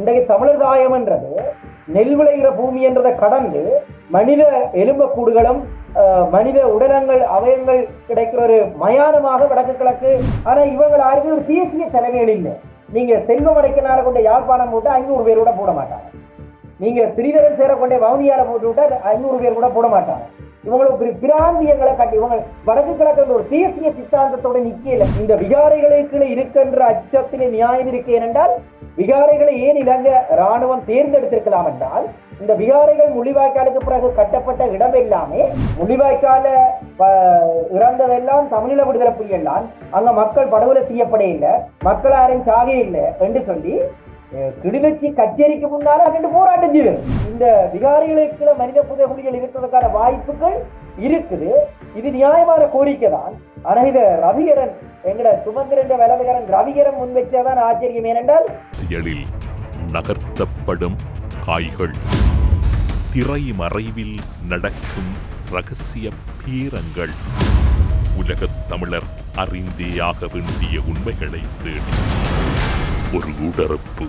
இன்றைக்கு தமிழர் தாயம்ன்றது நெல் விளைகிற பூமி என்றதை கடந்து மனித எலும்பக்கூடுகளும் மனித உடலங்கள் அவயங்கள் கிடைக்கிற ஒரு மயானமாக வடக்கு கிழக்கு. ஆனா இவங்க யாருமே ஒரு தேசிய தலைமைகள் இல்லை. நீங்க செல்வம் அடைக்கனார கொண்ட யாழ்ப்பாணம் போட்டு ஐநூறு பேர் கூட போட மாட்டாங்க. நீங்க ஸ்ரீதரன் சேர கொண்ட வவுனியார போட்டு விட்டா ஐநூறு பேர் கூட போட மாட்டாங்க. இவங்களுக்கு பிராந்தியங்களை கட்டி இவங்க வடக்கு கிழக்கு ஒரு தேசிய சித்தாந்தத்தோட நிக்கல. இந்த விகாரைகளுக்கு இருக்கின்ற அச்சத்தின் நியாயம் இருக்கு ஏனென்றால் விகாரைகளை ஏன் இலங்கை ராணுவம் தேர்ந்தெடுத்திருக்கலாம் என்றால் இந்த விகாரைகள் முள்ளிவாய்க்காலுக்கு பிறகு கட்டப்பட்ட இடம் எல்லாமே முள்ளிவாய்க்கால இறந்ததெல்லாம் தமிழீழ விடுதலை புலியெல்லாம் அங்க மக்கள் படுகொலை செய்யப்பட இல்லை மக்கள் யாரும் சாக இல்லை என்று சொல்லி கிளிநொச்சி கச்சேரிக்கு முன்னால ரெண்டு போராட்டம் செய்யும் இந்த விகாரிகளுக்கு மனித புதைகுழிகள் இருக்கிறதுக்கான வாய்ப்புகள் இருக்குது. இது நியாயமான கோரிக்கை தான் ஆனா இது ரவிகரன் எங்கட சுமந்திரன் வலதுகரன் ரவிகரன் முன்வைச்சாதான் ஆச்சரியம். ஏனென்றால் செயலில் நகர்த்தப்படும் காய்கள் திரை மறைவில் நடக்கும் ரகசிய பீரங்கள். உலகத் தமிழர் அறிந்தேயாக வேண்டிய உண்மைகளை தேடி ஒரு உடறுப்பு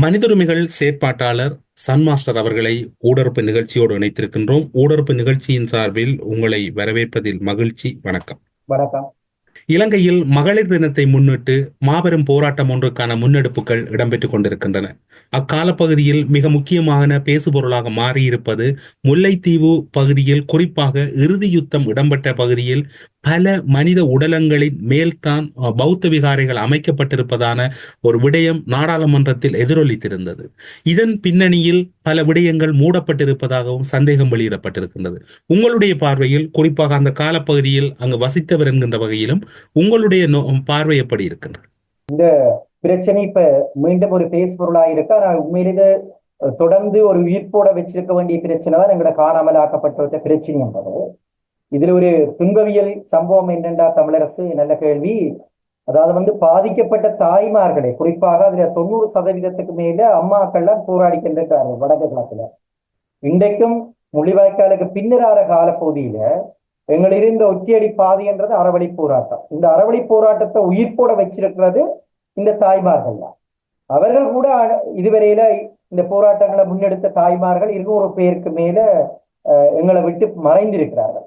மனிதுரிமைகள் செயற்பாட்டாளர் சன் மாஸ்டர் அவர்களை ஊடறுப்பு நிகழ்ச்சியோடு இணைத்திருக்கின்றோம். ஊடறுப்பு நிகழ்ச்சியின் சார்பில் உங்களை வரவேற்பதில் மகிழ்ச்சி. வணக்கம். வணக்கம். இலங்கையில் மகளிர் தினத்தை முன்னிட்டு மாபெரும் போராட்டம் ஒன்றுக்கான முன்னெடுப்புகள் இடம்பெற்றுக் கொண்டிருக்கின்றன. அக்கால பகுதியில் மிக முக்கியமான பேசுபொருளாக மாறியிருப்பது முல்லைத்தீவு பகுதியில் குறிப்பாக இறுதி யுத்தம் இடம்பெற்ற பகுதியில் பல மனித உடலங்களின் மேல்தான் பௌத்த விகாரைகள் அமைக்கப்பட்டிருப்பதான ஒரு விடயம் நாடாளுமன்றத்தில் எதிரொலித்திருந்தது. இதன் பின்னணியில் பல விடயங்கள் மூடப்பட்டிருப்பதாகவும் சந்தேகம் வெளியிடப்பட்டிருக்கின்றது. உங்களுடைய பார்வையில் குறிப்பாக அந்த காலப்பகுதியில் அங்கு வசித்தவர் என்கின்ற வகையிலும் உங்களுடைய நோ- பார்வை எப்படி இருக்கின்றது? பிரச்சனை இப்ப மீண்டும் ஒரு பேஸ் இருக்கு. ஆனா உண்மையிலே தொடர்ந்து ஒரு உயிர்ப்போட வச்சிருக்க வேண்டிய பிரச்சனை தான் எங்களை காணாமல் ஆக்கப்பட்ட பிரச்சனை என்பது. இதுல ஒரு துன்பவியல் சம்பவம் என்னென்றா தமிழரசு? நல்ல கேள்வி. அதாவது வந்து பாதிக்கப்பட்ட தாய்மார்களே குறிப்பாக அதுல தொண்ணூறு சதவீதத்துக்கு மேல அம்மாக்கள்லாம் போராடி வடக்கு கிழக்குல. இன்றைக்கும் முள்ளிவாய்க்காலுக்கு பின்னரான காலப்பகுதியில எங்கள் இருந்த ஒற்றியடி பாதைன்றது அறவழி போராட்டம். இந்த அறவழி போராட்டத்தை உயிர்ப்போட வச்சிருக்கிறது இந்த தாய்மார்கள் தான் அவர்கள் கூட இதுவரையில இந்த போராட்டங்களை முன்னெடுத்த தாய்மார்கள் இருநூறு பேருக்கு மேல அஹ், எங்களை விட்டு மறைந்திருக்கிறார்கள்.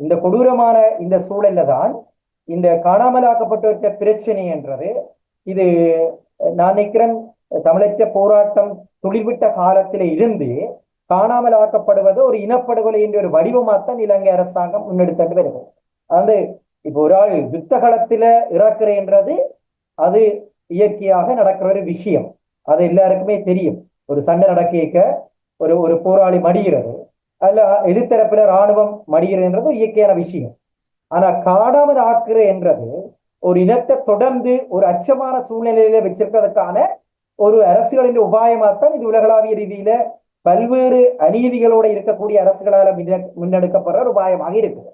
இந்த கொடூரமான இந்த சூழல்ல தான் இந்த காணாமலாக்கப்பட்டவற்ற பிரச்சனை என்றது. இது நான் நினைக்கிறேன் தமிழற்ற போராட்டம் துளிர்விட்ட காலத்தில இருந்து காணாமல் ஆக்கப்படுவது ஒரு இனப்படுகொலை என்ற ஒரு வடிவமாகத்தான் இலங்கை அரசாங்கம் முன்னெடுத்து வருது. அதாவது இப்போ ஒரு ஆள் யுத்த களத்துல இறக்குறேன்றது அது இயற்கையாக நடக்கிற ஒரு விஷயம். அது எல்லாருக்குமே தெரியும். ஒரு சண்டை நடக்க ஒரு ஒரு போராளி மடிகிறது. அதுல எதிர்த்தரப்புல ராணுவம் மடிகிறதுன்றது ஒரு இயற்கையான விஷயம். ஆனா காணாமல் ஆக்குற என்றது ஒரு இனத்தை தொடர்ந்து ஒரு அச்சமான சூழ்நிலையில வச்சிருக்கிறதுக்கான ஒரு அரசுகளின் உபாயமாத்தான் இது உலகளாவிய ரீதியில பல்வேறு அநீதிகளோட இருக்கக்கூடிய அரசுகளால முன்ன- முன்னெடுக்கப்படுற ஒரு உபாயமாக இருக்குது.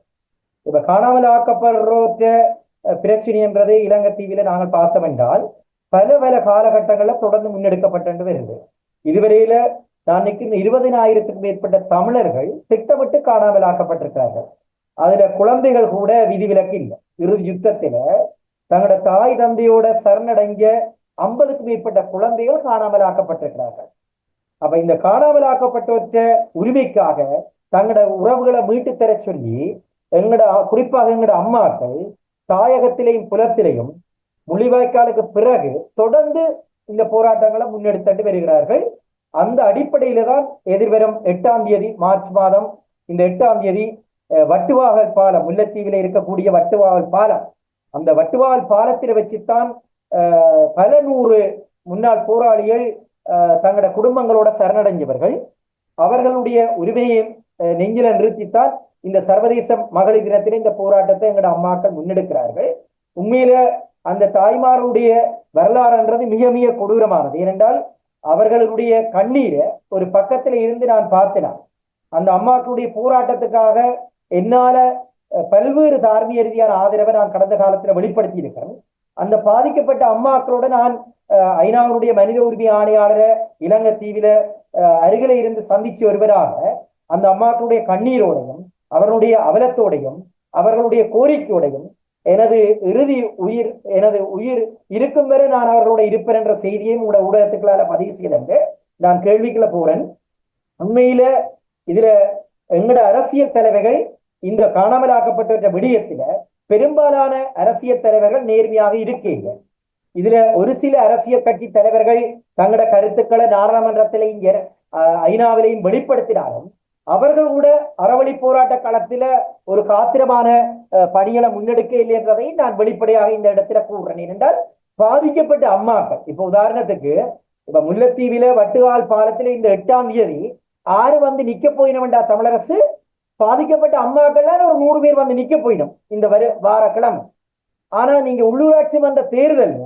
இப்ப காணாமல் ஆக்கப்படுற அஹ், பிரச்சனை என்றது இலங்கை தீவில நாங்கள் பார்த்தோம் என்றால் பல பல காலகட்டங்கள்ல தொடர்ந்து முன்னெடுக்கப்பட்டு வருது. இதுவரையில நான் நிற்கிற இருபதினாயிரத்துக்கும் மேற்பட்ட தமிழர்கள் திட்டமிட்டு காணாமல் ஆக்கப்பட்டிருக்கிறார்கள். அதுல குழந்தைகள் கூட விதிவிலக்கு இல்லை. இறுதி யுத்தத்துல தங்களோட தாய் தந்தையோட சரணடைஞ்ச ஐம்பதுக்கு மேற்பட்ட குழந்தைகள் காணாமல் ஆக்கப்பட்டிருக்கிறார்கள். அப்ப இந்த காணாமல் ஆக்கப்பட்டவற்ற உரிமைக்காக தங்களோட உறவுகளை மீட்டு தர சொல்லி எங்கட குறிப்பாக எங்களோட அம்மாக்கள் தாயகத்திலேயும் புலத்திலையும் முள்ளிவாய்க்காலுக்கு பிறகு தொடர்ந்து இந்த போராட்டங்களை முன்னெடுத்துட்டு வருகிறார்கள். அந்த அடிப்படையில தான் எதிர்வரும் எட்டாம் தேதி மார்ச் மாதம் இந்த எட்டாம் தேதி வட்டுவாகல் பாலம் முல்லைத்தீவில இருக்கக்கூடிய வட்டுவாகல் பாலம். அந்த வட்டுவாகல் பாலத்தில் வச்சுத்தான் பல நூறு முன்னாள் போராளிகள் அஹ், தங்களோட குடும்பங்களோட சரணடைஞ்சவர்கள் அவர்களுடைய உரிமையை அஹ், நெஞ்சில நிறுத்தித்தான் இந்த சர்வதேச மகளிர் தினத்திலே இந்த போராட்டத்தை எங்களோட அம்மாக்கள் முன்னெடுக்கிறார்கள். உண்மையில அந்த தாய்மாருடைய வரலாறுன்றது மிக மிக கொடூரமானது. ஏனென்றால் அவர்களுடைய கண்ணீரை ஒரு பக்கத்துல இருந்து நான் பார்த்தேன். அந்த அம்மாக்களுடைய போராட்டத்துக்காக என்னால பல்வேறு தார்மீக ரீதியான ஆதரவை நான் கடந்த காலத்துல வெளிப்படுத்தி இருக்கிறேன் அந்த பாதிக்கப்பட்ட அம்மாக்களோட நான் அஹ், ஐநாவுடைய மனித உரிமை ஆணையாளரை இலங்கை தீவில அருகில இருந்து சந்திச்சு வருவதாக அந்த அம்மாக்களுடைய கண்ணீரோடையும் அவர்களுடைய அவலத்தோடையும் அவர்களுடைய கோரிக்கையோடையும் எனது இறுதி உயிர் எனது உயிர் இருக்கும் வரை நான் அவர்களோட இருப்பேன் என்ற செய்தியை உங்களோட ஊடகத்துக்களால பதிவு செய்தேன் நான் கேள்விக்குள்ள போறேன். உண்மையில இதுல எங்கட அரசியல் தலைவர்கள் இந்த காணாமலாக்கப்பட்டவற்ற விடயத்தில பெரும்பாலான அரசியல் தலைவர்கள் நேர்மையாக இருக்கீங்க. இதுல ஒரு சில அரசியல் கட்சி தலைவர்கள் தங்களோட கருத்துக்களை நாடாளுமன்றத்திலையும் ஐநாவிலையும் வெளிப்படுத்தினாலும் அவர்கள் கூட அறவழி போராட்ட களத்துல ஒரு காத்திரமான அஹ், பணிகளை முன்னெடுக்க இல்லை என்றதை நான் வெளிப்படையாக இந்த இடத்துல கூறுறேன். ஏனென்றால் பாதிக்கப்பட்ட அம்மாக்கள் இப்ப உதாரணத்துக்கு இப்ப முல்லைத்தீவில வட்டுவால் பாலத்துல இந்த எட்டாம் தேதி ஆறு வந்து நிக்க போயினவன்டா தமிழரசு? பாதிக்கப்பட்ட அம்மாக்கள்லாம் ஒரு நூறு பேர் வந்து நிக்க போயிடும் இந்த வரு வாரக்கிழமை. ஆனா நீங்க உள்ளூராட்சி மன்ற தேர்தல்ல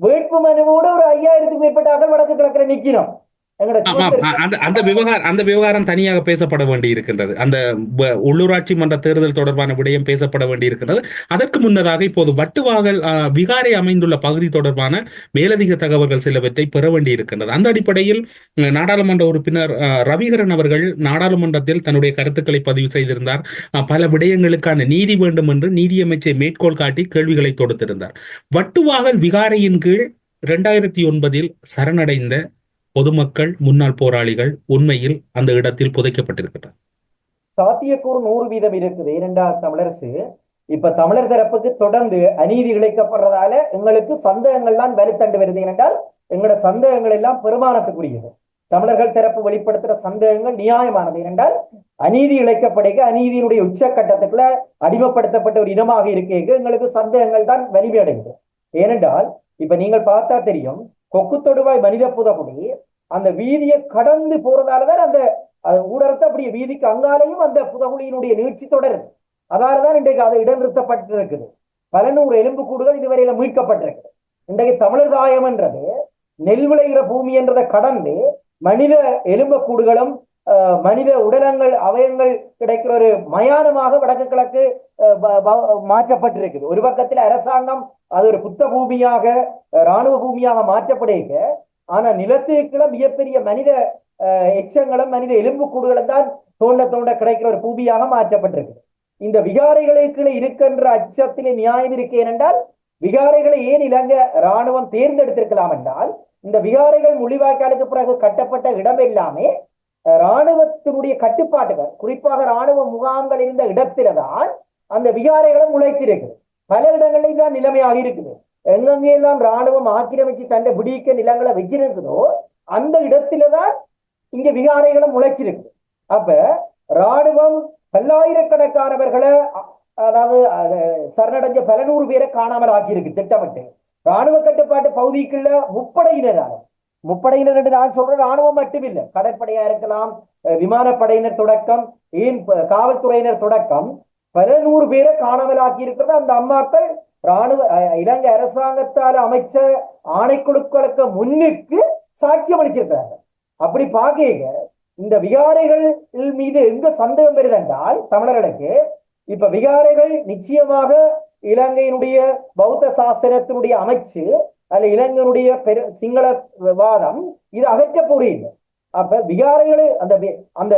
வேட்பு மனுவோட ஒரு ஐயாயிரத்துக்கு மேற்பட்ட அகல் வடக்கு கிழக்குல நிக்கணும். அந்த அந்த விவகாரம் அந்த விவகாரம் தனியாக பேசப்பட வேண்டி இருக்கின்றது அந்த உள்ளூராட்சி மன்ற தேர்தல் தொடர்பான விடயம் பேசப்பட வேண்டி இருக்கின்றது அதற்கு முன்னதாக இப்போது வட்டுவாகல் விகாரை அமைந்துள்ள பகுதி தொடர்பான மேலதிக தகவல்கள் சிலவற்றை பெற வேண்டி இருக்கின்றது அந்த அடிப்படையில் நாடாளுமன்ற உறுப்பினர் ரவிகரன் அவர்கள் நாடாளுமன்றத்தில் தன்னுடைய கருத்துக்களை பதிவு செய்திருந்தார். பல விடயங்களுக்கான நீதி வேண்டும் என்று நீதியமைச்சை மேற்கோள் காட்டி கேள்விகளை தொடுத்திருந்தார். வட்டுவாகல் விகாரையின் கீழ் இரண்டாயிரத்தி ஒன்பதில் சரணடைந்த பொதுமக்கள் முன்னாள் போராளிகள் உண்மையில் அந்த இடத்தில் புதைக்கப்பட்டிருக்கிறார் சாத்தியக்கூறு நூறு வீதம் இருக்குது. இரண்டாவது தமிழரசு இப்ப தமிழர் தரப்புக்கு தொடர்ந்து அநீதி இழைக்கப்படுறதால எங்களுக்கு சந்தேகங்கள் தான் வலுத்தண்டு வருது. ஏனென்றால் எங்களோட சந்தேகங்கள் எல்லாம் பெருமானத்துக்குரியது. தமிழர்கள் தரப்பு வெளிப்படுத்துற சந்தேகங்கள் நியாயமானது. ஏனென்றால் அநீதி இழைக்கப்படுக அநீதியினுடைய உச்சக்கட்டத்துக்குள்ள அடிமைப்படுத்தப்பட்ட ஒரு இனமாக இருக்க எங்களுக்கு சந்தேகங்கள் தான் வலிமை ஏனென்றால் இப்ப நீங்கள் பார்த்தா தெரியும் கொக்கு தொடுவாய் மனித புதகுடி அந்த வீதியை கடந்து போறதாலதான் அந்த அது அப்படியே வீதிக்கு அங்காலையும் அந்த புதகுழியினுடைய நீட்சி தொடருது. அதாலதான் இன்றைக்கு அது இடநிறுத்தப்பட்டிருக்குது. பல நூறு எலும்பு கூடுகள் இதுவரையில மீட்கப்பட்டிருக்குது. இன்றைக்கு தமிழர் தாயம்ன்றது நெல் விளைகிற பூமி என்றதை கடந்து மனித எலும்புக்கூடுகளும் மனித உடலங்கள் அவயங்கள் கிடைக்கிற ஒரு மயானமாக வடக்கு கிழக்கு அஹ், மாற்றப்பட்டிருக்குது. ஒரு பக்கத்தில் அரசாங்கம் அது ஒரு புத்த பூமியாக இராணுவ ராணுவ பூமியாக மாற்றப்படுக ஆனா நிலத்துக்குள்ள மிகப்பெரிய மனித எச்சங்களும் மனித எலும்புக்கூடுகளும் தான் தோண்ட தோண்ட கிடைக்கிற ஒரு பூமியாக மாற்றப்பட்டிருக்கு. இந்த விகாரைகளுக்குள்ள இருக்கின்ற அச்சத்திலே நியாயம் இருக்கு ஏனென்றால் விகாரைகளை ஏன் இலங்கை ராணுவம் தேர்ந்தெடுத்திருக்கலாம் என்றால் இந்த விகாரைகள் முள்ளிவாய்க்காலுக்கு பிறகு கட்டப்பட்ட இடம் எல்லாமே இராணுவத்தினுடைய ராணுவத்தினுடைய கட்டுப்பாட்டுகள் குறிப்பாக இராணுவ முகாம்கள் இருந்த இடத்தில்தான் அந்த விகாரைகளும் உழைத்திருக்கு பல இடங்களில் தான் நிலைமையாக இருக்குது. எங்கெங்கெல்லாம் ராணுவம் ஆக்கிரமிச்சு தன் பிடிக்க நிலங்களை வச்சிருக்குதோ அந்த இடத்துல தான் இங்க விகாரைகளும் முளைச்சிருக்கு அப்ப ராணுவம் பல்லாயிரக்கணக்கானவர்களை அதாவது சரணடைஞ்ச பல நூறு பேரை காணாமல் ஆக்கியிருக்கு திட்டமிட்டு ராணுவ கட்டுப்பாட்டு பகுதிக்குள்ள முப்படையினரான முப்படையினர் என்று நான் சொல்றேன் ராணுவம் மட்டுமில்லை கடற்படையா இருக்கலாம் விமானப்படையினர் தொடக்கம் ஏன் காவல்துறையினர் தொடக்கம் பல நூறு பேரை காணாமலாக்கி இருக்கிறது அந்த அம்மாக்கள் ராணுவ அஹ், இலங்கை அரசாங்கத்தால் அமைச்ச ஆணைக்குழுக்களுக்கு முன்னுக்கு சாட்சியம் அளிச்சிருக்கிறாங்க அப்படி பார்க்க இந்த விகாரைகள் மீது எங்க சந்தேகம் வருது என்றால் தமிழர்களுக்கு இப்ப விகாரைகள் நிச்சயமாக இலங்கையினுடைய பௌத்த சாசனத்தினுடைய அமைச்சு அல்ல இலங்கையினுடைய பெரு சிங்கள வாதம் இது அகற்ற போறீங்க அப்ப விகாரைகளை அந்த அந்த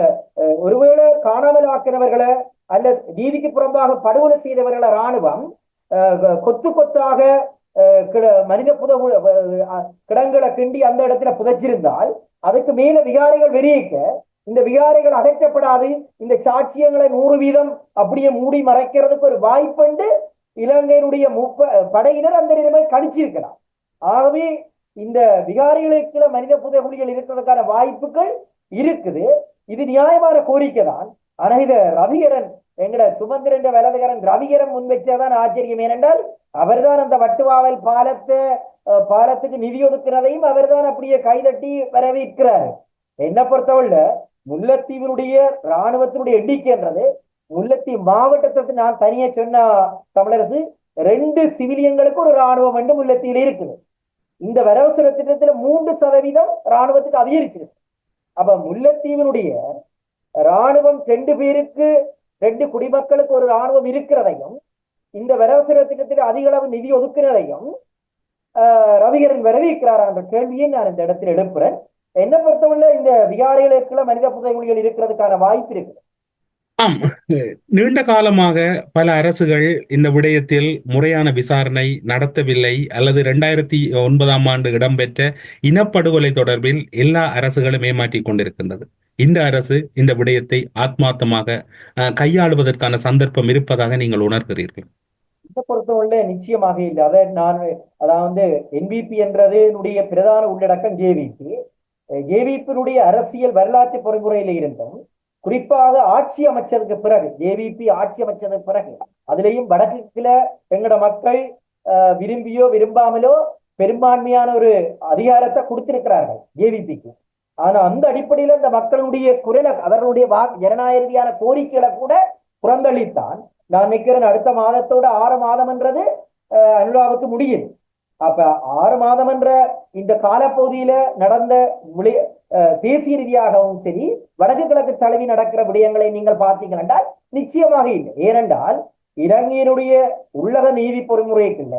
ஒருவேளை காணாமல் ஆக்கினவர்களை அல்ல நீதிக்கு புறம்பாக படுகொலை செய்தவர்களை ராணுவம் அஹ், கொத்து கொத்தாக அஹ், மனித புத கிடங்களை கிண்டி அந்த இடத்துல புதைச்சிருந்தால் அதுக்கு மேல விகாரைகள் வெறியிக்க இந்த விகாரைகள் அகற்றப்படாது இந்த சாட்சியங்களை நூறு வீதம் அப்படியே மூடி மறைக்கிறதுக்கு ஒரு வாய்ப்புண்டு இலங்கையினுடைய முப்ப படையினர் அந்த நிலைமை கணிச்சிருக்கலாம். ஆகவே இந்த விகாரிகளுக்கு மனித புதை குழிகள் இருக்கிறதுக்கான வாய்ப்புகள் இருக்குது. இது நியாயமான கோரிக்கை தான். ஆனா இத ரவிகரன் எங்கட சுமந்திரன் வலதுகரன் ரவிகரன் முன் ஆச்சரியம். ஏனென்றால் அவர்தான் அந்த வட்டுவாவல் பாலத்தை பாலத்துக்கு நிதி ஒதுக்குறதையும் அவர்தான் அப்படியே கைதட்டி வரவேற்கிறாரு. என்ன பொறுத்தவரை முல்லைத்தீவினுடைய ராணுவத்தினுடைய எண்ணிக்கைன்றது முல்லைத்தீவு மாவட்டத்தை நான் தனியா சொன்ன தமிழரசு ரெண்டு சிவிலியங்களுக்கு ஒரு ராணுவம் வந்து முல்லைத்தீவில் இருக்குது. இந்த வரவு திட்டத்துல மூன்று சதவீதம் ராணுவத்துக்கு அதிகரிச்சிருக்கு. அப்ப முல்லைத்தீவினுடைய ராணுவம் ரெண்டு பேருக்கு ரெண்டு குடிமக்களுக்கு ஒரு ராணுவம் இருக்கிறதையும் இந்த வரவு திட்டத்தில் அதிக அளவு நிதி ஒதுக்குறதையும் ரவிகரன் வரவேற்கிறாரா என்ற கேள்வியை நான் இந்த இடத்தில் எழுப்புறேன். என்ன பொறுத்தவரை இந்த விகாரிகளுக்குள்ள மனித புதைகுழிகள் இருக்கிறதுக்கான வாய்ப்பு இருக்கு ஆம். நீண்ட காலமாக பல அரசுகள் இந்த விடயத்தில் முறையான விசாரணை நடத்தவில்லை அல்லது இரண்டாயிரத்தி ஒன்பதாம் ஆண்டு இடம்பெற்ற இனப்படுகொலை தொடர்பில் எல்லா அரசுகளும் ஏமாற்றிக் கொண்டிருக்கின்றது. இந்த அரசு இந்த விடயத்தை ஆத்மார்த்தமாக கையாளுவதற்கான சந்தர்ப்பம் இருப்பதாக நீங்கள் உணர்கிறீர்கள். இதை பொறுத்தவரை நிச்சயமாக இல்லை. அதை நான் அதாவது என்பிபி என்றதனுடைய பிரதான உள்ளடக்கம் ஜேவிபி ஜேவிபியினுடைய அரசியல் வரலாற்று பொறிமுறையில இருந்தும் குறிப்பாக ஆட்சி அமைச்சதுக்கு பிறகு ஏவிபி ஆட்சி அமைச்சதுக்கு பிறகு அதுலேயும் வடக்குல எங்கட மக்கள் விரும்பியோ விரும்பாமலோ பெரும்பான்மையான ஒரு அதிகாரத்தை கொடுத்திருக்கிறார்கள் ஏவிபிக்கு ஆனா அந்த அடிப்படையில இந்த மக்களுடைய குரலை அவர்களுடைய வா ஜனநாயகதியான கோரிக்கைகளை கூட புறந்தளித்தான் நான் நிற்கிறேன் அடுத்த மாதத்தோட ஆறு மாதம்ன்றது அஹ், அனுராவுக்கு முடியுது. அப்ப ஆறு மாதம் என்ற இந்த காலப்பகுதியில நடந்த விளை அஹ், தேசிய ரீதியாகவும் சரி வடக்கு கிழக்கு தழுவி நடக்கிற விடயங்களை நீங்கள் பார்த்தீங்கள் என்றால் நிச்சயமாக இல்லை. ஏனென்றால் இலங்கையினுடைய உள்ளக நீதி பொறிமுறைக்குள்ள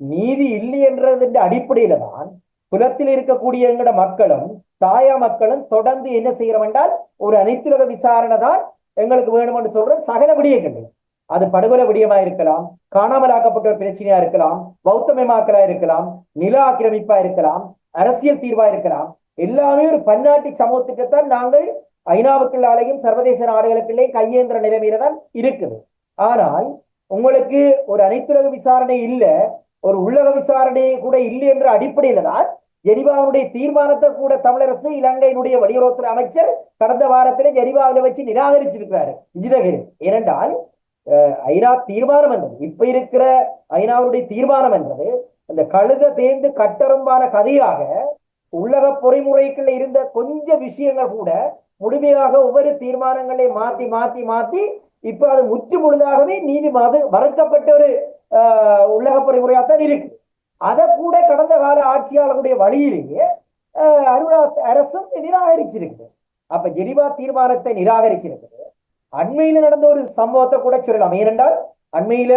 நீதி இல்லை என்றதின் அடிப்படையில தான் குலத்தில் இருக்கக்கூடிய எங்கட மக்களும் தாயா மக்களும் தொடர்ந்து என்ன செய்கிறோம் என்றால் ஒரு அனைத்துலக விசாரணை தான் எங்களுக்கு வேணும் என்று சொல்றோம் சகல விடயங்கள் அது படுகொலை விடயமா இருக்கலாம் காணாமலாக்கப்பட்ட ஒரு பிரச்சனையா இருக்கலாம் பௌத்தமயமாக்கலா இருக்கலாம் நில ஆக்கிரமிப்பா இருக்கலாம் அரசியல் தீர்வா இருக்கலாம். எல்லாமே ஒரு பன்னாட்டு சமூகத்திட்டத்தான் நாங்கள் ஐநாவுக்குள்ளாலையும் சர்வதேச நாடுகளுக்குள்ளே கையேந்திர நிலைமையில தான் இருக்குது. ஆனால் உங்களுக்கு ஒரு அனைத்துலக விசாரணை இல்ல ஒரு உள்ளக விசாரணை கூட இல்லை என்ற அடிப்படையில தான் ஜெனிவாவுடைய தீர்மானத்தை கூட தமிழரசு இலங்கையினுடைய வெளியுறவுத்துறை அமைச்சர் கடந்த வாரத்திலே ஜெனிவாவில வச்சு நிராகரிச்சிருக்கிறாரு. விஜிதகிரி ஏனென்றால் ஐநா தீர்மானம் என்பது. இப்ப இருக்கிற ஐநாவுடைய தீர்மானம் என்பது அந்த கழுத தேர்ந்து கட்டரும்பான கதையாக உள்ளக பொறிமுறைக்குள்ள இருந்த கொஞ்ச விஷயங்கள் கூட முழுமையாக ஒவ்வொரு தீர்மானங்களை மாத்தி மாத்தி மாத்தி இப்ப அது முற்று முழுதாகவே நீதி மது மறுக்கப்பட்ட ஒரு ஆஹ், உள்ளக பொறிமுறையாகத்தான் இருக்கு. அதை கூட கடந்த கால ஆட்சியாளர்களுடைய வழியிலேயே ஆஹ், அருணா அரசும் நிராகரிச்சிருக்குது. அப்ப ஜெனிவா தீர்மானத்தை நிராகரிச்சிருக்குது. அண்மையில நடந்த ஒரு சம்பவத்தை கூட சொல்லலாம். ஏனென்றால் அண்மையில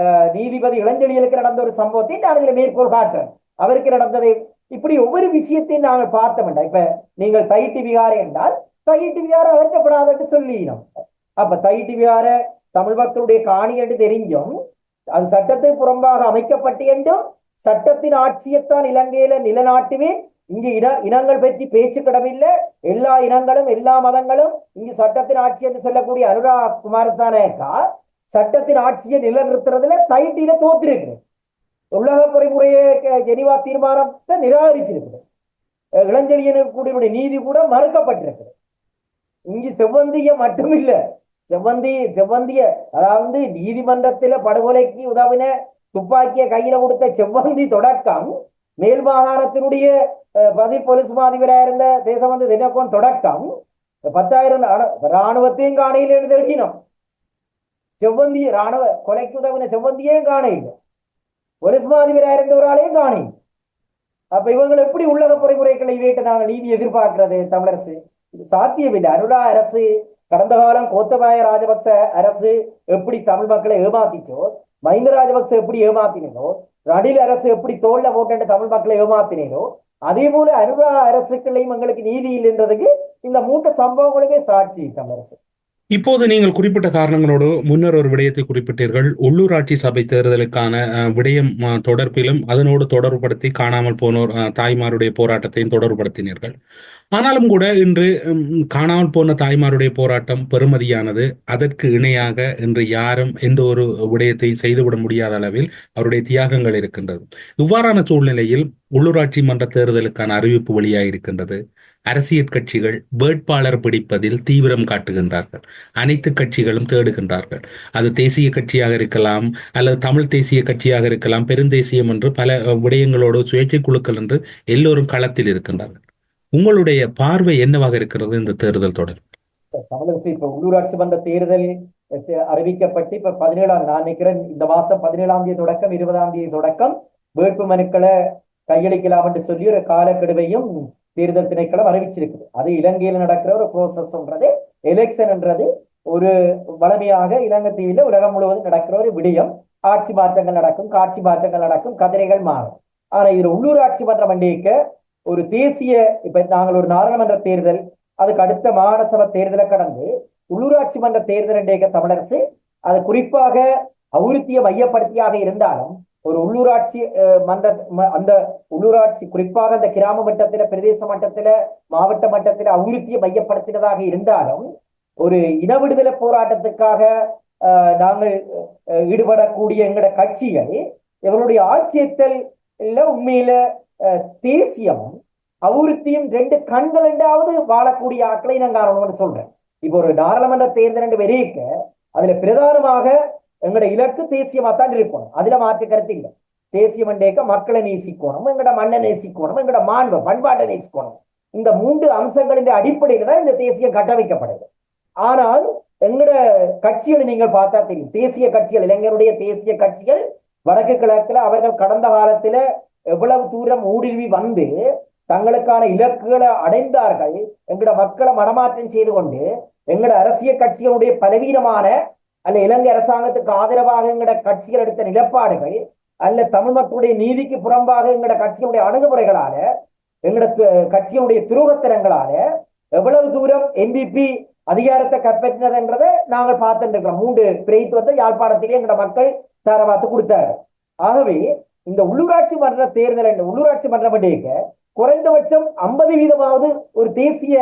ஆஹ், நீதிபதி இளஞ்செழியலுக்கு நடந்த ஒரு சம்பவத்தை நான் இதுல மேற்கோள் காட்டுறேன். அவருக்கு நடந்ததை இப்படி ஒவ்வொரு விஷயத்தையும் நாங்கள் பார்த்தோம் இப்ப நீங்கள் தயிட்டு விகாரை என்றால் தையிட்டு விகார அகற்றப்படாதட்டு என்று சொல்லினோம். அப்ப தயிட்டு விகார தமிழ் மக்களுடைய காணி என்று தெரிஞ்சும் அது சட்டத்துக்கு புறம்பாக அமைக்கப்பட்டு என்றும் சட்டத்தின் ஆட்சியைத்தான் இலங்கையில நிலநாட்டுவேன் இங்கு இன இனங்கள் பற்றி பேச்சு கிடவில்லை. எல்லா இனங்களும் எல்லா மதங்களும் இங்கு சட்டத்தின் ஆட்சி என்று சொல்லக்கூடிய அனுரா குமாரசானேக்கா சட்டத்தின் ஆட்சியை நிலைநிறுத்துறதுல தைட்டில தோத்திருக்கு உலக பொறிமுறையை ஜெனிவா தீர்மானத்தை நிராகரிச்சிருக்கு அஹ் நீதி கூட மறுக்கப்பட்டிருக்கு இங்கு செவ்வந்திய மட்டும் இல்லை செவ்வந்தி செவ்வந்திய அதாவது நீதிமன்றத்துல படுகொலைக்கு உதவின துப்பாக்கிய கையில கொடுத்த செவ்வந்தி தொடக்கம் மேல் மாகாணத்தினுடைய அஹ், பதில் போலீஸ் மாதிபராக இருந்த தேசபந்து தினக்கோன் தொடக்கம். பத்தாயிரம் ராணுவத்தையும் காணையில் எழுத எழுதினோம். செவ்வந்தி ராணுவ கொலைக்கு உதவின செவ்வந்தியையும் காணையில். போலீஸ் மாதிபராக இருந்த ஒரு ஆளையும் காணையில். அப்ப இவங்க எப்படி உள்ளக பொறிமுறைகளை வீட்டு நாங்கள் நீதி எதிர்பார்க்கிறது தமிழரசு? சாத்தியமில்லை. அருளா அரசு கடந்த காலம் கோத்தபாய ராஜபக்ச அரசு எப்படி தமிழ் மக்களை ஏமாத்திச்சோ மஹிந்த ராஜபக்ச எப்படி ஏமாத்தினோ ரணில் அரசு எப்படி தோல்ல போட்டு தமிழ் மக்களை ஏமாத்தினோ அதே போல அனுபவ அரசுகளையும் எங்களுக்கு நீதி இல்லைன்றதுக்கு இந்த மூன்று சம்பவங்களுமே சாட்சி தமிழரசு. இப்போது நீங்கள் குறிப்பிட்ட காரணங்களோடு முன்னர் ஒரு விடயத்தை குறிப்பிட்டீர்கள். உள்ளூராட்சி சபை தேர்தலுக்கான விடயம் தொடர்பிலும் அதனோடு தொடர்புபடுத்தி காணாமல் போனோர் தாய்மாருடைய போராட்டத்தையும் தொடர்புபடுத்தினீர்கள். ஆனாலும் கூட இன்று காணாமல் போன தாய்மாருடைய போராட்டம் பெறுமதியானது. அதற்கு இணையாக இன்று யாரும் எந்த ஒரு விடயத்தையும் செய்துவிட முடியாத அளவில் அவருடைய தியாகங்கள் இருக்கின்றது. இவ்வாறான சூழ்நிலையில் உள்ளூராட்சி மன்ற தேர்தலுக்கான அறிவிப்பு வெளியாகிருக்கின்றது அரசியல் கட்சிகள் வேட்பாளர் பிடிப்பதில் தீவிரம் காட்டுகின்றார்கள். அனைத்து கட்சிகளும் தேடுகின்றார்கள். அது தேசிய கட்சியாக இருக்கலாம் அல்லது தமிழ் தேசிய கட்சியாக இருக்கலாம் பெருந்தேசியம் என்று பல விடயங்களோடு சுயேட்சை குழுக்கள் என்று எல்லோரும் களத்தில் இருக்கின்றார்கள். உங்களுடைய பார்வை என்னவாக இருக்கிறது இந்த தேர்தல் தொடர்? தமிழரசு இப்ப உள்ளூராட்சி மன்ற தேர்தல் அறிவிக்கப்பட்டு இப்ப பதினேழாம் நான் நினைக்கிறேன் இந்த மாசம் பதினேழாம் தேதி தொடக்கம் இருபதாம் தேதி தொடக்கம். வேட்பு மனுக்களை கையளிக்கலாம் என்று சொல்லி ஒரு காலக்கெடுவையும் தேர்தல் திணைக்களம் அறிவிச்சிருக்குது. அது இலங்கையில் நடக்கிற ஒரு ப்ரோசஸ்ன்றது எலெக்ஷன்ன்றது ஒரு வளமையாக இலங்கை தீவில உலகம் முழுவதும் நடக்கிற ஒரு விடயம். ஆட்சி மாற்றங்கள் நடக்கும் காட்சி மாற்றங்கள் நடக்கும் கதிரைகள் மாறும். ஆனா இது உள்ளூராட்சி மன்ற மண்டிக்க ஒரு தேசிய இப்ப நாங்கள் ஒரு நாடாளுமன்ற தேர்தல் அதுக்கு அடுத்த மாகாண சபை தேர்தலை கடந்து உள்ளூராட்சி மன்ற தேர்தல் என்ற தமிழரசு அது குறிப்பாக அவுருத்திய மையப்படுத்தியாக இருந்தாலும் ஒரு உள்ளூராட்சி அஹ், மன்ற ம- அந்த உள்ளூராட்சி குறிப்பாக அந்த கிராம மட்டத்தில பிரதேச மட்டத்தில மாவட்ட மட்டத்தில அபிவிருத்தியை மையப்படுத்தினதாக இருந்தாலும் ஒரு இன விடுதலை போராட்டத்துக்காக நாங்கள் அஹ், ஈடுபடக்கூடிய எங்கட கட்சிகள் இவருடைய ஆட்சியத்தல் உண்மையில அஹ், தேசியமும் அபிவிருத்தியும் ரெண்டு கண்கள் ரெண்டாவது வாழக்கூடிய ஆக்களை நான் காரணம்னு சொல்றேன். இப்போ ஒரு நாடாளுமன்ற தேர்தல் ரெண்டு வெறிக்க அதுல பிரதானமாக எங்கட இலக்கு தேசியமா தான் இருக்கணும். அதுல மாற்று கருத்து இல்லை. தேசியம் என்றேக்க மக்களை நேசிக்கணும் எங்கட மண்ணை நேசிக்கணும் எங்கட மாண்பு பண்பாட்டை நேசிக்கணும். இந்த மூன்று அம்சங்களின் அடிப்படையில் தான் இந்த தேசியம் கட்டமைக்கப்படுது. ஆனால் எங்கட கட்சிகளை நீங்கள் பார்த்தா தெரியும். தேசிய கட்சிகள் இளைஞருடைய தேசிய கட்சிகள் வடக்கு கிழக்குல அவர்கள் கடந்த காலத்துல எவ்வளவு தூரம் ஊடுருவி வந்து தங்களுக்கான இலக்குகளை அடைந்தார்கள் எங்கட மக்களை மனமாற்றம் செய்து கொண்டு எங்கட அரசியல் கட்சிகளுடைய பலவீனமான அல்ல இலங்கை அரசாங்கத்துக்கு ஆதரவாக எங்கட கட்சிகள் எடுத்த நிலப்பாடுகள் அல்ல தமிழ் மக்களுடைய நீதிக்கு புறம்பாக எங்கட கட்சிகளுடைய அணுகுமுறைகளால எங்கட கட்சியினுடைய துரோகத்தனங்களால எவ்வளவு தூரம் என்பிபி அதிகாரத்தை கைப்பற்றினதுன்றதை நாங்கள் பார்த்துட்டு இருக்கிறோம். மூன்று பிரதித்துவத்தை யாழ்ப்பாணத்திலே எங்கட மக்கள் தாரவாத்து கொடுத்தார்கள். ஆகவே இந்த உள்ளூராட்சி மன்ற தேர்தல் என்ற உள்ளூராட்சி மன்றம் என்றேக்க குறைந்தபட்சம் ஐம்பது வீதமாவது ஒரு தேசிய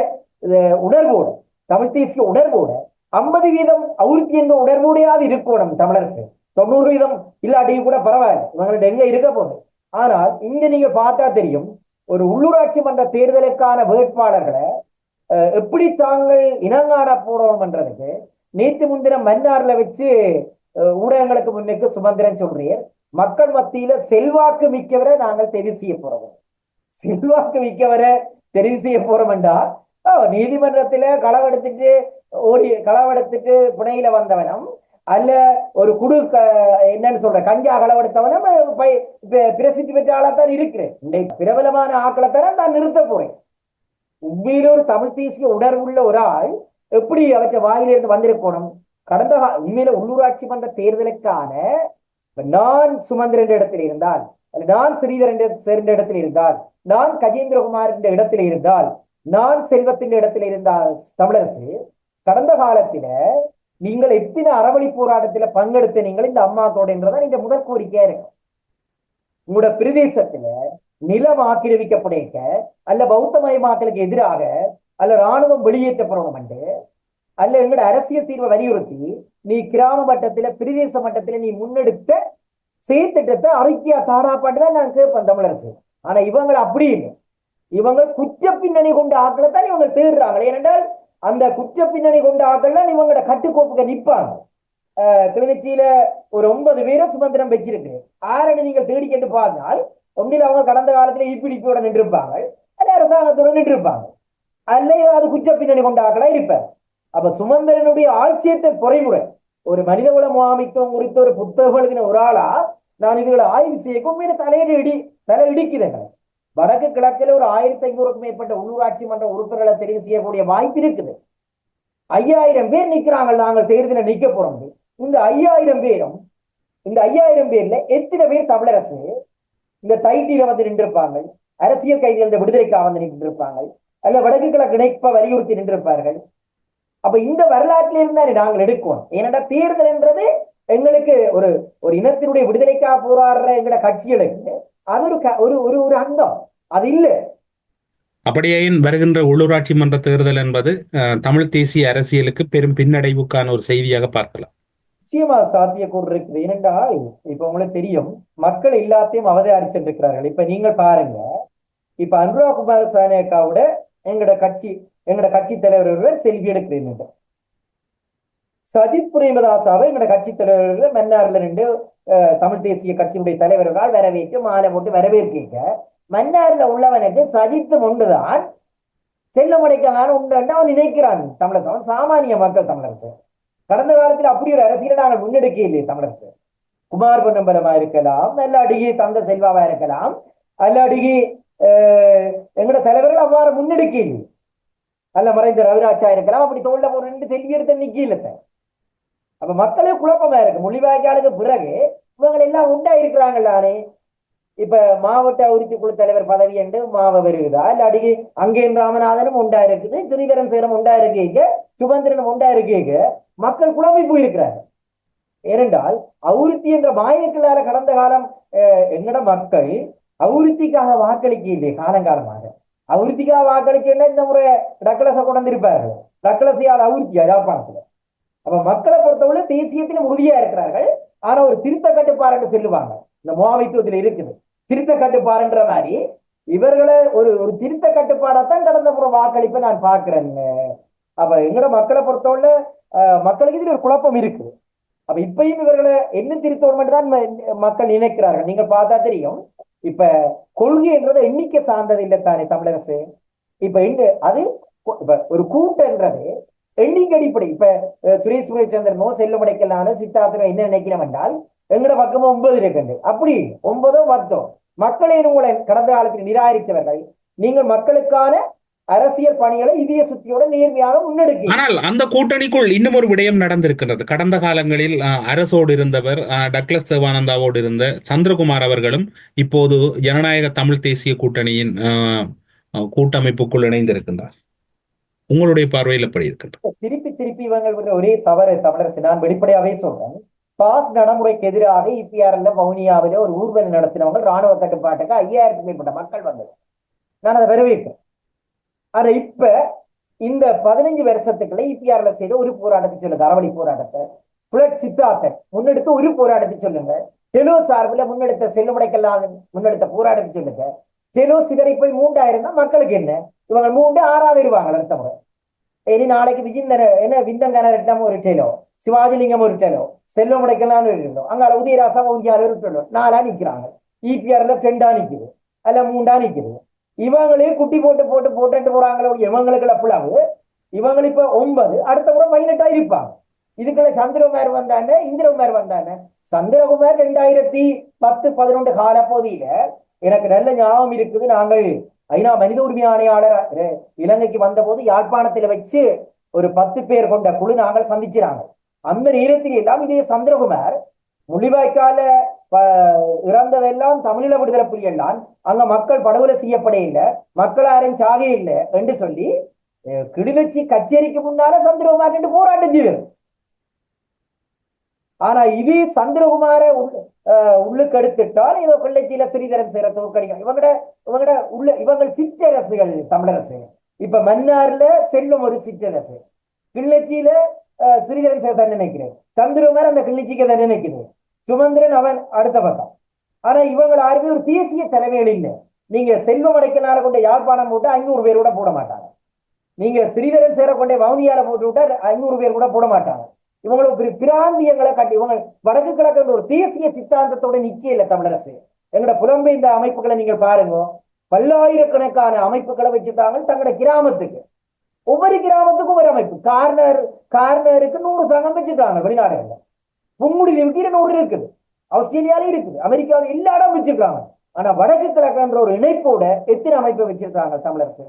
உணர்வோடு தமிழ் தேசிய உணர்வோடு ஐம்பது வீதம் அபிவிருத்தி என்ற உணர்வோடையாவது இருக்கணும் தமிழரசு. தொண்ணூறு வீதம் இல்லாட்டி கூட பரவாயில்ல. இவங்கள்ட்ட எங்க இருக்க போகுது? ஆனால் இங்க நீங்க பார்த்தா தெரியும் ஒரு உள்ளூராட்சி மன்ற தேர்தலுக்கான வேட்பாளர்களை அஹ், எப்படி தாங்கள் இனங்காண போறோம்ன்றதுக்கு நேற்று முன்தினம் மன்னார்ல வச்சு அஹ், ஊடகங்களுக்கு முன்னுக்கு சுமந்திரன் சொல்றீர் மக்கள் மத்தியில செல்வாக்கு மிக்கவரை நாங்கள் தெரிவு செய்ய போறோம். செல்வாக்கு மிக்கவரை தெரிவு செய்ய போறோம் என்றால் நீதிமன்றத்தில களவெடுத்துட்டு ஓடி களவெடுத்துட்டு புனையில வந்தவனும் அல்ல ஒரு குடு என்னன்னு சொல்ற கஞ்சா களவெடுத்தவனும் பிரசித்தி பெற்ற ஆளாத்தான் இருக்கிறேன். இன்றைக்கு பிரபலமான ஆக்களைத்தானே நான் நிறுத்த போறேன். உண்மையில ஒரு தமிழ் தேசிய உணர்வுள்ள ஒரு ஆள் எப்படி அவற்றை வாயிலிருந்து வந்திருக்கணும்? கடந்த உண்மையில உள்ளூராட்சி மன்ற தேர்தலுக்கான நான் சுமந்திரன் இடத்தில் இருந்தால் நான் ஸ்ரீதர் என்ற சேர்ந்த இடத்தில் இருந்தால் நான் கஜேந்திரகுமார் என்ற இடத்தில் இருந்தால் நான் செல்வத்தின் இடத்தில் இருந்த தமிழரசு கடந்த காலத்தில நீங்கள் எத்தனை அறவழி போராட்டத்துல பங்கெடுத்த நீங்கள் இந்த அம்மாக்களோட என்றதான் இந்த முதல் கோரிக்கையா இருக்கும். உங்களோட பிரதேசத்துல நிலம் ஆக்கிரமிக்கப்படைக்க அல்ல பௌத்தமயமாக்கலுக்கு எதிராக அல்ல ராணுவம் வெளியேற்றப்படணும் என்று அல்ல எங்களோட அரசியல் தீர்வை வலியுறுத்தி நீ கிராம மட்டத்துல பிரதேச மட்டத்துல நீ முன்னெடுத்த செயற்திட்டத்தை அறிக்கையா தாராப்பாட்டு தான் நான் கேட்பேன் தமிழரசு. ஆனா இவங்களை அப்படி இல்லை. இவங்க குற்ற பின்னணி கொண்ட ஆக்களை தான் இவங்க தேடுறாங்க ஏனென்றால் அந்த குற்ற பின்னணி கொண்ட ஆக்கள்லாம் இவங்களோட கட்டுக்கோப்புக்கு நிப்பாங்க அஹ் கிளிநொச்சியில ஒரு ஒன்பது பேரை சுதந்திரம் வச்சிருக்கு ஆரணி நீங்கள் தேடி கேட்டு பார்த்தால் ஒன்றில் அவங்க கடந்த காலத்துல இப்பிடிப்போட நின்றிருப்பாங்க. அது அரசாங்கத்தோட நின்றிருப்பாங்க. அல்ல ஏதாவது குற்ற பின்னணி கொண்ட ஆக்களா இருப்பார். அப்ப சுமந்திரனுடைய ஆட்சியத்தை பொறைமுறை ஒரு மனிதகுல முகாமித்துவம் குறித்த ஒரு புத்தகம் எழுதின ஒரு ஆளா நான் இதுகளை ஆய்வு செய்ய உண்மையில தலையில இடி தலை இடிக்குதுங்க வடக்கு கிழக்கில் ஒரு ஆயிரத்தி ஐநூறுக்கும் மேற்பட்ட உள்ளூராட்சி மன்ற உறுப்பினர்களை தெரிவு செய்யக்கூடிய வாய்ப்பு இருக்குது. ஐயாயிரம் பேர் நிக்கிறாங்க நாங்கள் தேர்தலில் நிற்க போறோம். இந்த ஐயாயிரம் பேரும் இந்த ஐயாயிரம் பேர்ல எத்தனை பேர் தமிழரசு? இந்த தைட்டியில வந்து நின்றிருப்பாங்க. அரசியல் கைதிகளின் விடுதலைக்காக வந்து நின்றிருப்பாங்க. அல்ல வடக்கு கிழக்கு இணைப்ப வலியுறுத்தி நின்றிருப்பார்கள். அப்ப இந்த வரலாற்றில இருந்தாரு நாங்கள் எடுக்கணும். ஏனென்றா தேர்தல் என்றது எங்களுக்கு ஒரு ஒரு இனத்தினுடைய விடுதலைக்காக போராடுற எங்களோட கட்சிகளுக்கு அது ஒரு ஒரு ஒரு அங்கம் அது இல்ல அப்படியேயின் வருகின்ற உள்ளூராட்சி மன்ற தேர்தல் என்பது தமிழ் தேசிய அரசியலுக்கு பெரும் பின்னடைவுக்கான ஒரு செய்தியாக பார்க்கலாம். நிச்சயமா சாத்தியக்கூறு இருக்குது ஏனென்றால் இப்ப உங்களுக்கு தெரியும் மக்கள் எல்லாத்தையும் அவதாரிச்சிருக்கிறார்கள் இப்ப நீங்கள் பாருங்க இப்ப அனுராக் குமார சானேக்காவோட எங்கட கட்சி எங்கட கட்சி தலைவர் ஒருவர் செல்வி எடுக்கிறீங்க சஜித் பிரேமதாசாவை எங்களோட கட்சி தலைவர் மன்னார்ல ரெண்டு தமிழ் தேசிய கட்சியினுடைய தலைவர்களால் வரவேற்று மாலை போட்டு வரவேற்க மன்னார்ல உள்ளவனுக்கு சஜித் உண்டுதான். செல்லமுடைக்கலாம் உண்டு அவன் நினைக்கிறான் தமிழர் அவன் சாமானிய மக்கள் தமிழரசு. கடந்த காலத்தில் அப்படி ஒரு அரசியலை நாங்கள் முன்னெடுக்க இல்லையே தமிழரசு. குமார் பொன்னம்பலமா இருக்கலாம் நல்ல அடிகி தந்த செல்வாவா இருக்கலாம் அல்ல அடிகி அஹ், தலைவர்கள் அவ்வாறு முன்னெடுக்க இல்லை அல்ல மறைந்த ரவிராஜா இருக்கலாம் அப்படி தோல்ல ஒரு ரெண்டு செல்வி எடுத்து நிக்கல அப்ப மக்களே குழப்பமா இருக்கு. மொழிவாய்க்காலுக்கு பிறகு இவங்க எல்லாம் உண்டா இருக்கிறாங்களானே இப்ப மாவட்ட உறுதி குழு தலைவர் பதவி என்று மாவ வருகிறா இல்லாட்டி அங்கேயும் ராமநாதனும் உண்டா இருக்குது ஸ்ரீதரன் சேரம் உண்டா இருக்கீங்க சுபந்திரனும் உண்டா இருக்கீங்க மக்கள் குழம்பி போயிருக்கிறாங்க ஏனென்றால் அவுருத்தி என்ற மாயக்களால கடந்த காலம் அஹ், எங்கட மக்கள் அவுருத்திக்காக வாக்களிக்க இல்லையே காலங்காலமாக. அவுருத்திக்காக வாக்களிச்சேன்னா இந்த முறை டக்ளஸ கொண்டு இருப்பார்கள் டக்ளஸையால் அவுருத்தியா யாழ்ப்பாணத்துல அப்ப மக்களை பொறுத்தவரை தேசியத்திலும் உறுதியா இருக்கிறார்கள். ஆனா ஒரு திருத்த கட்டுப்பாருன்னு சொல்லுவாங்க. இந்த முகாமைத்துவத்தில் இருக்குது. திருத்த கட்டுப்பாருன்ற மாதிரி இவர்களை ஒரு ஒரு திருத்த கட்டுப்பாடத்தான் கடந்த புற வாக்களிப்பை நான் பாக்குறேன்னு அப்ப எங்கட மக்களை பொறுத்தவரை அஹ், மக்களுக்கு இதுல ஒரு குழப்பம் இருக்குது. அப்ப இப்பயும் இவர்களை என்ன திருத்தோம் தான் மக்கள் நினைக்கிறார்கள். நீங்க பார்த்தா தெரியும். இப்ப கொள்கைன்றது எண்ணிக்கை சார்ந்தது இல்லை தானே தமிழரசு? இப்ப இன்று அது இப்ப ஒரு கூட்டன்றது எண்ணிக்கை அடிப்படை. இப்ப சுரேஷ் சுரேச்சந்திரனோ செல்லுமடைக்கலானோ சித்தார்த்தனோ என்ன நினைக்கிறோம் என்றால் எங்கட பக்கமும் ஒன்பது இருக்குது அப்படி ஒன்பதோ பத்தோ மக்களை உங்களை கடந்த காலத்தில் நிராகரித்தவர்கள் நீங்கள் மக்களுக்கான அரசியல் பணிகளை இதய சுத்தியோட நேர்மையாக முன்னெடுக்க ஆனால் அந்த கூட்டணிக்குள் இன்னும் ஒரு விடயம் நடந்திருக்கின்றது. கடந்த காலங்களில் அஹ், அரசோடு இருந்தவர் அஹ், டக்ளஸ் தேவானந்தாவோடு இருந்த சந்திரகுமார் அவர்களும் இப்போது ஜனநாயக தமிழ் தேசிய கூட்டணியின் கூட்டமைப்புக்குள் இணைந்திருக்கின்றார். உங்களுடைய பார்வையில் எப்படி இருக்கின்றது? திருப்பி திருப்பி இவங்க ஒரே தவறு தமிழரசு. நான் வெளிப்படையாவே சொல்றேன். பாஸ் நடைமுறைக்கு எதிராக இபிஆர்ல வவுனியாவில ஒரு ஊர்வலம் நடத்தினவங்க ராணுவ கட்டுப்பாட்டுக்கு ஐயாயிரத்துக்கு மேற்பட்ட மக்கள் வந்தது. நான் அதை வரவேற்கிறேன். ஆனா இப்ப இந்த பதினஞ்சு வருஷத்துக்குள்ள இபிஆர்ல செய்த ஒரு போராட்டத்தை சொல்லுங்க. அறவழி போராட்டத்தை. புலட் சித்தார்த்தன் முன்னெடுத்து ஒரு போராட்டத்தை சொல்லுங்க. டெலோ சார்பில் முன்னெடுத்த செல்லுமுடைக்கல்லாத முன்னெடுத்த போராட்டத்தை சொல்லுங்க. டெலோ போய் மூண்டாயிரம் தான் மக்களுக்கு என்ன? இவங்க மூண்டு ஆறா வருவாங்க அடுத்த முறை இனி நாளைக்கு விஜிந்தர என்ன விந்தங்கன ரெட்டம் ஒரு டெலோ சிவாஜிலிங்கம் ஒரு டெலோ செல்வம் உடைக்கலாம் ஒரு டெலோ அங்கால உதயராசா ஒஞ்சியால ஒரு டெலோ நாலா நிக்கிறாங்க. இபிஆர்ல ரெண்டா நிக்குது. அல்ல மூண்டா நிக்குது. இவங்களே குட்டி போட்டு போட்டு போட்டுட்டு போறாங்களோ இவங்களுக்கு பிளவு இவங்க இப்ப ஒன்பது அடுத்த முறை பதினெட்டா இருப்பாங்க. இதுக்குள்ள சந்திரகுமார் வந்தானே இந்திரகுமார் வந்தானே. சந்திரகுமார் ரெண்டாயிரத்தி பத்து பதினொன்று கால பகுதியில எனக்கு நல்ல ஞாபகம் இருக்குது. நாங்கள் ஐநா மனித உரிமை ஆணையாளர் இலங்கைக்கு வந்தபோது யாழ்ப்பாணத்துல வச்சு ஒரு பத்து பேர் கொண்ட குழு நாங்கள் சந்திச்சிறாங்க அந்த நேரத்தில் எல்லாம் இதே சந்திரகுமார் முள்ளிவாய்க்கால இறந்ததெல்லாம் தமிழீழ விடுதலை புலியெல்லாம் அங்க மக்கள் படுகொலை செய்யப்பட இல்லை மக்கள் யாரும் சாக இல்லை என்று சொல்லி கிளிநொச்சி கச்சேரிக்கு முன்னால சந்திரகுமார் நின்று போராட்டம் செய்வார் ஆனா இது சந்திரகுமார உள்ள- உள்ளுக்கு எடுத்துட்டால் ஏதோ கிள்ளச்சியில ஸ்ரீதரன் சேர தோற்கடிக்கிறார் இவங்கட இவங்கட உள்ள இவங்கள் சிற்றரசுகள் தமிழரசு இப்ப மன்னார்ல செல்வம் ஒரு சிற்றரசு. கிள்ளச்சியில அஹ், ஸ்ரீதரன் சேர தான் நினைக்கிறேன். சந்திரகுமார் அந்த கிள்ளச்சிக்கு தான் நினைக்கிறேன் சுமந்திரன் அவன் அடுத்த பக்கம் ஆனா இவங்க யாருமே ஒரு தேசிய தலைமைகள் இல்லை. நீங்க செல்வம் அடைக்கனால கொண்ட யாழ்ப்பாணம் போட்டு ஐநூறு பேர் கூட போட மாட்டாங்க. நீங்க ஸ்ரீதரன் சேர கொண்டே வவுனியால போட்டு விட்டா ஐநூறு பேர் கூட போட மாட்டாங்க. இவங்களும் பிராந்தியங்களை கட்டி இவங்க வடக்கு கிழக்கு ஒரு தேசிய சித்தாந்தத்தோட நிக்கல தமிழரசு. எங்கட புலம்பெய்ந்த அமைப்புகளை நீங்க பாருங்க. பல்லாயிரக்கணக்கான அமைப்புகளை வச்சுட்டாங்க தங்களோட கிராமத்துக்கு. ஒவ்வொரு கிராமத்துக்கும் ஒரு அமைப்பு. கார்னர் கார்னருக்கு நூறு சங்கம் வச்சிருக்காங்க வெளிநாடுகள்ல. புங்குடி தீவுக்கு நூறு இருக்குது. ஆஸ்திரேலியால இருக்குது. அமெரிக்காவில் எல்லா இடம் வச்சிருக்காங்க. ஆனா வடக்கு கிழக்குன்ற ஒரு இணைப்போட எத்தனை அமைப்பை வச்சிருக்காங்க தமிழரசு?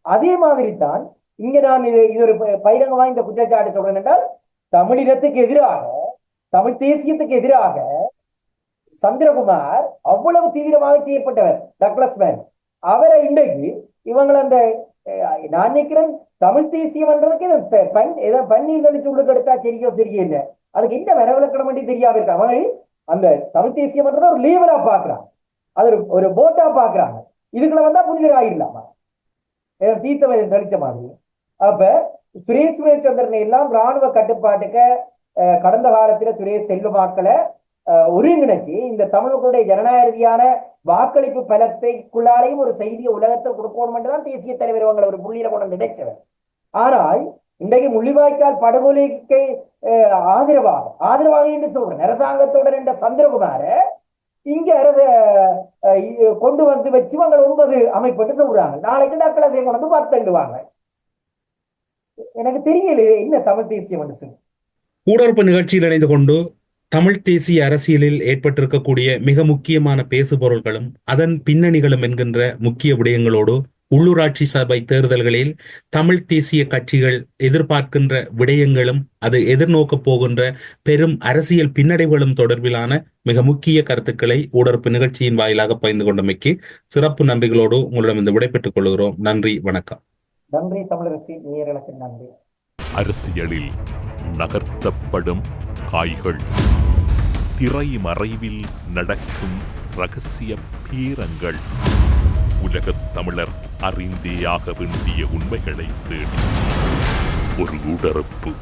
அதே மாதிரி தான் இங்க நான் இது இது ஒரு ப- பகிரங்கமா இந்த குற்றச்சாட்டு சொல்றேன் என்றால் தமிழினத்துக்கு எதிராக தமிழ் தேசியத்துக்கு எதிராக சந்திரகுமார் அவ்வளவு தீவிரமாக செய்யப்பட்டவர் டக்ளஸ் மேன். அவரை இன்றைக்கு இவங்களை அந்த நான் நினைக்கிறேன் தமிழ் தேசியம்ன்றதுக்கு பன் ஏதோ பன்னீர் தெளிச்சு உள்ளுக்கு எடுத்தா சரியோ சரியே இல்லை. அதுக்கு என்ன வரவிலக்கணம் பண்ணி தெரியாம இருக்கு. அவங்க அந்த தமிழ் தேசியம்ன்றத ஒரு லீவரா பாக்குறாங்க அது ஒரு ஒரு போட்டா பாக்குறாங்க இதுக்குள்ள வந்தா புனிதர் ஆகிடலாமா ஏதோ தீர்த்தவன் தெளிச்ச மாதிரி. அப்ப சுரேஷ் சுரேஷ்சந்திரன் எல்லாம் ராணுவ கட்டுப்பாட்டுக்கு அஹ், கடந்த காலத்துல சுரேஷ் செல்வமாக்களை ஒருங்கிணைச்சு இந்த தமிழர்களுடைய ஜனநாயக ரீதியான வாக்களிப்பு பலத்தைக்குள்ளாரையும் ஒரு செய்தியை உலகத்தை கொடுக்கணும் தான் தேசிய தலைவர் அவங்களை ஒரு புள்ளியில கொண்டு நினைச்சவர் ஆனால் இன்றைக்கு முள்ளிவாய்க்கால் படுகொலைக்கு ஆதரவாக ஆதரவாக என்று சொல்றேன் அரசாங்கத்தோட என்ற சந்திரகுமார இங்க அரச கொண்டு வந்து வச்சு அவங்க ஒன்பது அமைப்புன்னு சொல்றாங்க. நாளைக்கு டக்கலசை கொண்டு வந்து பத்தண்டுவாங்க எனக்கு தெரியலையே என்ன தமிழ் தேசியம் என்று சொல்லி. நிகழ்ச்சியில் இணைந்து கொண்டு தமிழ் தேசிய அரசியலில் ஏற்பட்டிருக்கக்கூடிய மிக முக்கியமான பேசுபொருள்களும் அதன் பின்னணிகளும் என்கின்ற முக்கிய விடயங்களோடு உள்ளூராட்சி சபை தேர்தல்களில் தமிழ் தேசிய கட்சிகள் எதிர்பார்க்கின்ற விடயங்களும் அது எதிர்நோக்கப் போகின்ற பெரும் அரசியல் பின்னடைவுகளும் தொடர்பிலான மிக முக்கிய கருத்துக்களை ஊடறுப்பு நிகழ்ச்சியின் வாயிலாக பகிர்ந்து கொண்டமைக்கு சிறப்பு நன்றிகளோடு உங்களிடம் இந்த விடைபெற்றுக் கொள்கிறோம். நன்றி வணக்கம். நன்றி தமிழரசி நேயர்களுக்கு நன்றி. அரசியலில் நகர்த்தப்படும் காய்கள் திரைமறைவில் நடக்கும் ரகசிய பீரங்கள். உலகத் தமிழர் அறிந்தேயாக வேண்டிய உண்மைகளை தேடி ஒரு உடறுப்பு